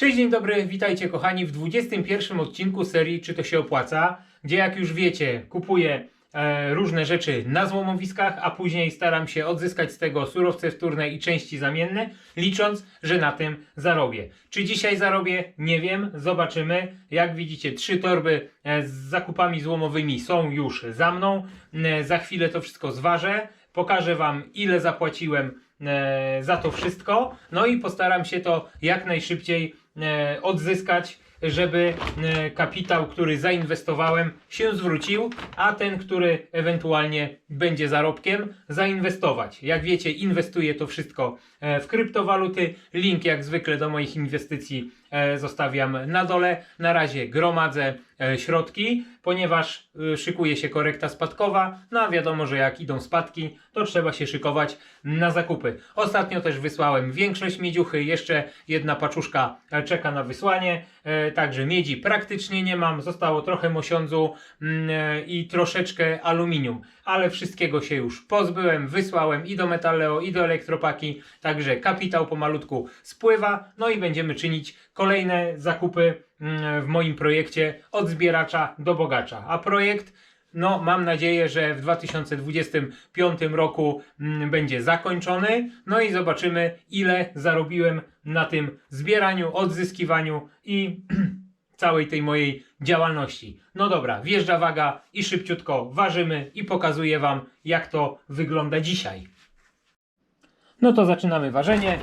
Cześć, dzień dobry, witajcie kochani w 21 odcinku serii Czy to się opłaca? Gdzie jak już wiecie, kupuję e, różne rzeczy na złomowiskach, a później staram się odzyskać z tego surowce wtórne i części zamienne, licząc, że na tym zarobię. Czy dzisiaj zarobię? Nie wiem, zobaczymy. Jak widzicie, trzy torby e, z zakupami złomowymi są już za mną. E, za chwilę to wszystko zważę. Pokażę Wam, ile zapłaciłem e, za to wszystko. No i postaram się to jak najszybciej odzyskać, żeby e, kapitał, który zainwestowałem, się zwrócił, a ten, który ewentualnie będzie zarobkiem, zainwestować. Jak wiecie, inwestuję to wszystko e, w kryptowaluty. Link jak zwykle do moich inwestycji e, zostawiam na dole. Na razie gromadzę e, środki, ponieważ e, szykuje się korekta spadkowa. No a wiadomo, że jak idą spadki, to trzeba się szykować na zakupy. Ostatnio też wysłałem większość miedziuchy, jeszcze jedna paczuszka e, czeka na wysłanie. E, Także miedzi praktycznie nie mam, zostało trochę mosiądzu mm, e, i troszeczkę aluminium, ale wszystkiego się już pozbyłem, wysłałem i do Metaleo, i do Elektropaki, także kapitał pomalutku spływa, no i będziemy czynić kolejne zakupy mm, w moim projekcie od zbieracza do bogacza. A projekt no, mam nadzieję, że w 2025 roku mm, będzie zakończony. No i zobaczymy, ile zarobiłem na tym zbieraniu, odzyskiwaniu i całej tej mojej działalności. No dobra, wjeżdża waga i szybciutko ważymy i pokazuję Wam, jak to wygląda dzisiaj. No to zaczynamy ważenie.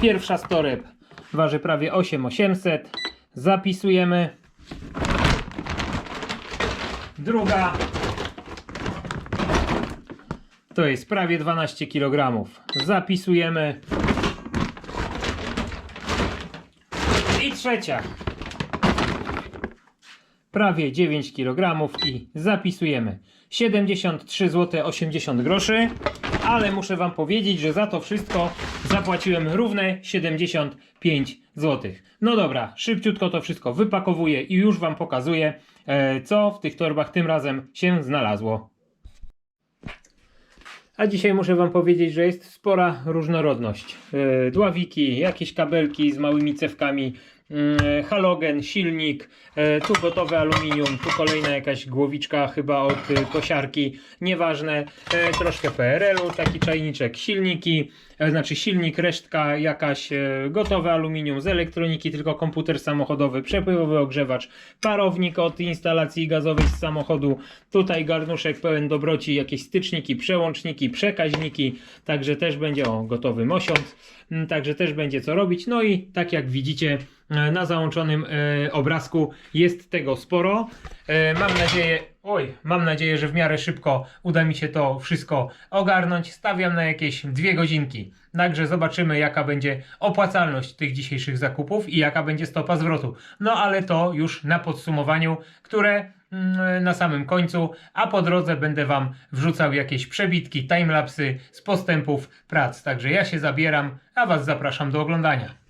Pierwsza z toreb waży prawie 8800. Zapisujemy. Druga to jest prawie 12 kg. Zapisujemy. I trzecia prawie 9 kg i zapisujemy 73 zł 80 groszy, ale muszę Wam powiedzieć, że za to wszystko zapłaciłem równe 75 zł. No dobra, szybciutko to wszystko wypakowuję i już Wam pokazuję, e, co w tych torbach tym razem się znalazło. A dzisiaj muszę Wam powiedzieć, że jest spora różnorodność. Yy, dławiki, jakieś kabelki z małymi cewkami, halogen, silnik, yy, tu gotowe aluminium, tu kolejna jakaś głowiczka chyba od yy, kosiarki, nieważne, yy, troszkę PRL-u, taki czajniczek, silniki, znaczy silnik, resztka jakaś gotowe aluminium z elektroniki, tylko komputer samochodowy, przepływowy ogrzewacz, parownik od instalacji gazowej z samochodu, tutaj garnuszek pełen dobroci, jakieś styczniki, przełączniki, przekaźniki, także też będzie o gotowy mosiąc, mm, także też będzie co robić. No i tak jak widzicie e, na załączonym e, obrazku jest tego sporo. E, mam nadzieję, oj, mam nadzieję, że w miarę szybko uda mi się to wszystko ogarnąć. Stawiam na jakieś dwie godzinki. Także zobaczymy, jaka będzie opłacalność tych dzisiejszych zakupów i jaka będzie stopa zwrotu. No ale to już na podsumowaniu, które mm, na samym końcu, a po drodze będę Wam wrzucał jakieś przebitki, timelapsy z postępów prac. Także ja się zabieram, a Was zapraszam do oglądania.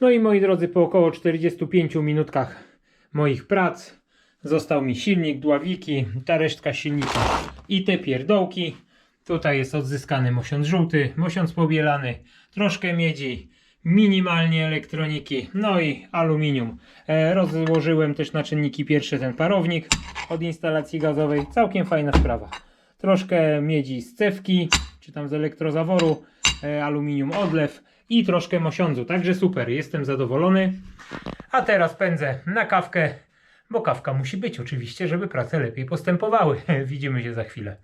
No i moi drodzy, po około 45 minutkach moich prac został mi silnik, dławiki, ta resztka silnika i te pierdołki. Tutaj jest odzyskany mosiąc żółty, mosiąc pobielany, troszkę miedzi, minimalnie elektroniki, no i aluminium. E, rozłożyłem też na czynniki pierwsze ten parownik od instalacji gazowej. Całkiem fajna sprawa. Troszkę miedzi z cewki, czy tam z elektrozaworu, e, aluminium odlew i troszkę mosiądzu. Także super, jestem zadowolony. A teraz pędzę na kawkę, bo kawka musi być oczywiście, żeby prace lepiej postępowały. Widzimy się za chwilę.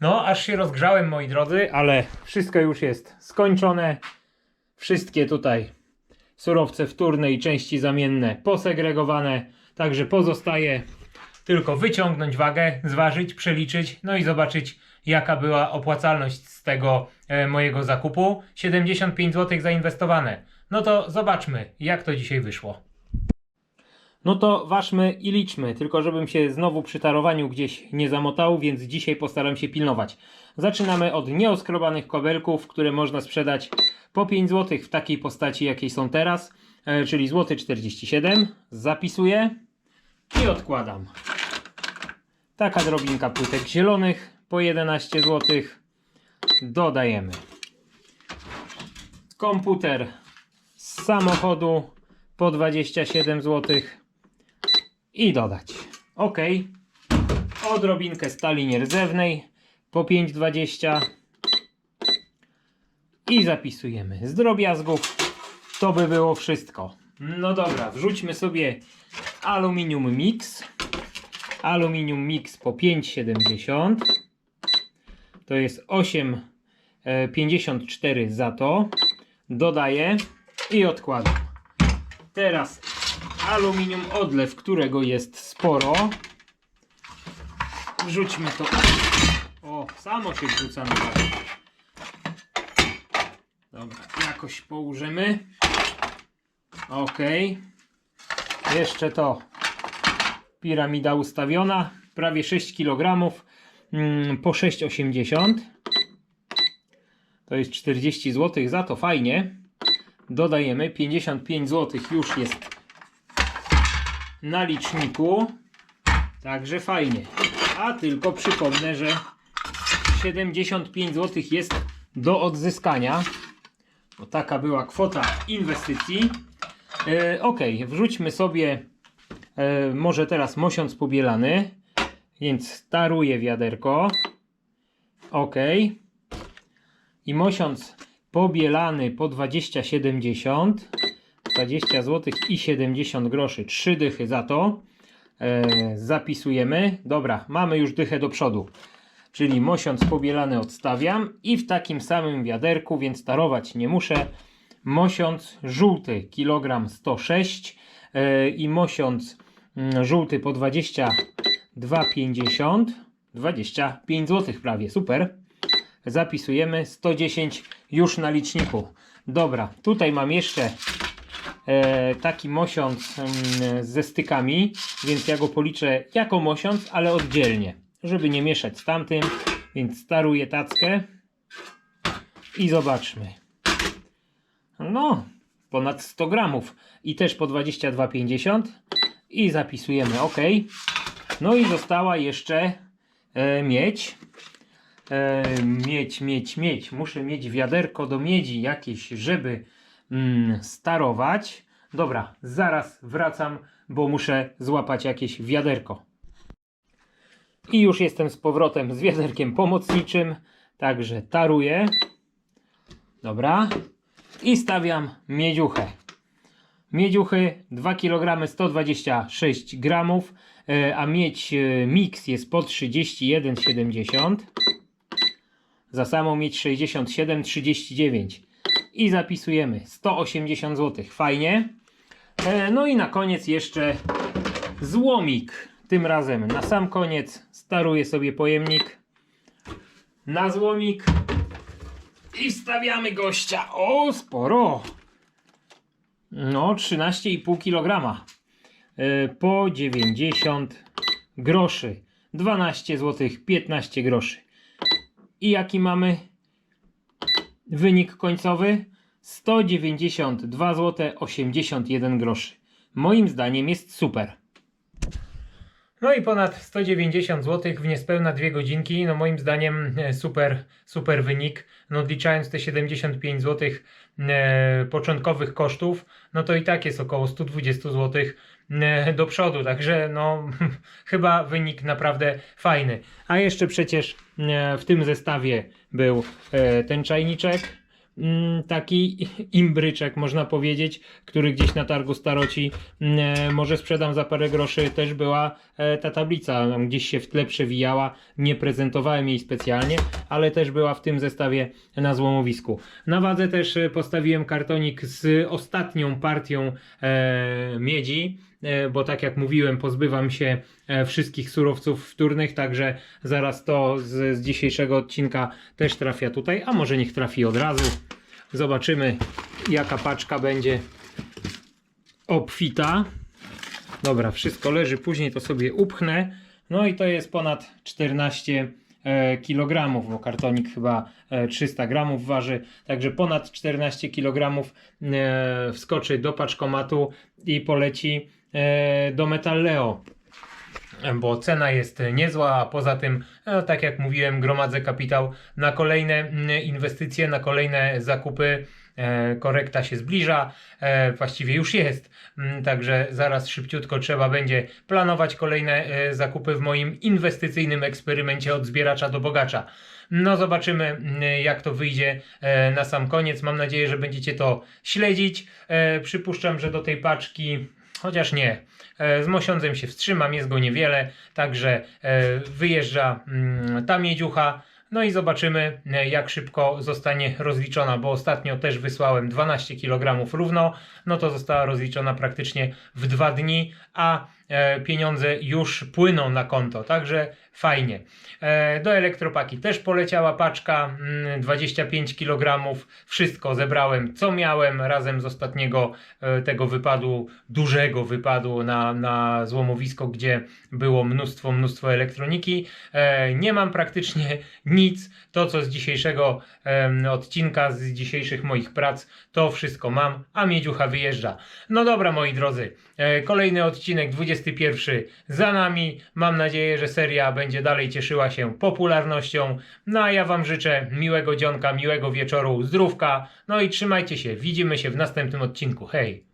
No, aż się rozgrzałem, moi drodzy, ale wszystko już jest skończone. Wszystkie tutaj surowce wtórne i części zamienne posegregowane. Także pozostaje tylko wyciągnąć wagę, zważyć, przeliczyć, no i zobaczyć, jaka była opłacalność z tego e, mojego zakupu. 75 zł zainwestowane. No to zobaczmy, jak to dzisiaj wyszło. No to ważmy i liczmy, tylko żebym się znowu przy tarowaniu gdzieś nie zamotał, więc dzisiaj postaram się pilnować. Zaczynamy od nieoskrobanych kobelków, które można sprzedać po 5 zł w takiej postaci, jakiej są teraz, e, czyli złoty 47. Zapisuję i odkładam. Taka drobinka płytek zielonych po 11 zł. Dodajemy. Komputer z samochodu po 27 zł i dodać. OK. Odrobinkę stali nierdzewnej po 5,20 i zapisujemy. Z drobiazgów to by było wszystko. No dobra, wrzućmy sobie aluminium mix. Aluminium mix po 5,70 to jest 8,54 za to. Dodaję i odkładam. Teraz aluminium odlew, którego jest sporo. Wrzućmy to. O, samo się wrzuca na. Dobra, jakoś położymy. Ok. Jeszcze to. Piramida ustawiona. Prawie 6 kg. Mm, po 6,80. To jest 40 zł. Za to fajnie. Dodajemy 55 zł. Już jest na liczniku. Także fajnie. A tylko przypomnę, że 75 zł jest do odzyskania. Bo taka była kwota inwestycji. E, ok, wrzućmy sobie e, może teraz mosiąc pobielany. Więc taruję wiaderko. Ok. I mosiąc pobielany po 20,70. 20 zł i 70 groszy. 3 dychy za to. E, zapisujemy. Dobra, mamy już dychę do przodu. Czyli mosiąc pobielany odstawiam i w takim samym wiaderku, więc tarować nie muszę. Mosiąc żółty kilogram 106 e, i mosiąc mm, żółty po 22,50 25 zł prawie, super. Zapisujemy 110 już na liczniku. Dobra, tutaj mam jeszcze taki mosiąc ze stykami, więc ja go policzę jako mosiąc, ale oddzielnie, żeby nie mieszać z tamtym, więc staruję tackę i zobaczmy. No, ponad 100 gramów i też po 22,50 i zapisujemy OK. No i została jeszcze e, miedź. E, miedź, miedź, miedź. Muszę mieć wiaderko do miedzi jakieś, żeby mm, starować. Dobra, zaraz wracam, bo muszę złapać jakieś wiaderko. I już jestem z powrotem z wiaderkiem pomocniczym, także taruję. Dobra. I stawiam miedziuchę. Miedziuchy 2 kg 126 g, a miedź e, mix jest po 31,70. Za samą miedź 67,39 i zapisujemy 180 zł. Fajnie. E, No i na koniec jeszcze złomik. Tym razem na sam koniec staruję sobie pojemnik na złomik i wstawiamy gościa. O, sporo. No, 13,5 kg. E, Po 90 groszy. 12 zł 15 groszy. I jaki mamy wynik końcowy? 192 zł 81 groszy. Moim zdaniem jest super. No i ponad 190 zł w niespełna 2 godzinki. No moim zdaniem e, super, super wynik. No odliczając te 75 zł e, początkowych kosztów, no to i tak jest około 120 zł do przodu. Także no chyba wynik naprawdę fajny. A jeszcze przecież e, w tym zestawie był e, ten czajniczek mm, taki imbryczek, można powiedzieć, który gdzieś na targu staroci mm, e, może sprzedam za parę groszy, też była e, ta tablica, gdzieś się w tle przewijała, nie prezentowałem jej specjalnie, ale też była w tym zestawie na złomowisku. Na wadze też e, postawiłem kartonik z ostatnią partią e, miedzi, e, bo tak jak mówiłem, pozbywam się e, wszystkich surowców wtórnych, także zaraz to z, z dzisiejszego odcinka też trafia tutaj, a może niech trafi od razu. Zobaczymy jaka paczka będzie obfita. Dobra, wszystko leży, później to sobie upchnę. No i to jest ponad 14 e, kg, bo kartonik chyba e, 300 gramów waży, także ponad 14 kg e, wskoczy do paczkomatu i poleci e, do Metalleo bo cena jest niezła, a poza tym, no, tak jak mówiłem, gromadzę kapitał na kolejne mm, inwestycje, na kolejne zakupy. E, korekta się zbliża, właściwie już jest, Mm, także zaraz szybciutko trzeba będzie planować kolejne zakupy w moim inwestycyjnym eksperymencie od zbieracza do bogacza. No zobaczymy mm, jak to wyjdzie na sam koniec. Mam nadzieję, że będziecie to śledzić. Przypuszczam, że do tej paczki Chociaż nie. E, Z mosiądzem się wstrzymam, jest go niewiele, także e, wyjeżdża mm, ta miedziucha. No i zobaczymy, e, jak szybko zostanie rozliczona, bo ostatnio też wysłałem 12 kg równo, no to została rozliczona praktycznie w dwa dni, a pieniądze już płyną na konto, także fajnie. E, Do elektropaki też poleciała paczka, mm, 25 kg, wszystko zebrałem, co miałem, razem z ostatniego e, tego wypadu, dużego wypadu na, na złomowisko, gdzie było mnóstwo, mnóstwo elektroniki. E, Nie mam praktycznie nic, to co z dzisiejszego odcinka, z dzisiejszych moich prac, to wszystko mam, a miedziucha wyjeżdża. No dobra, moi drodzy, kolejny odcinek, 21 za nami. Mam nadzieję, że seria będzie dalej cieszyła się popularnością. No a ja Wam życzę miłego dzionka, miłego wieczoru, zdrówka. No i trzymajcie się, widzimy się w następnym odcinku. Hej!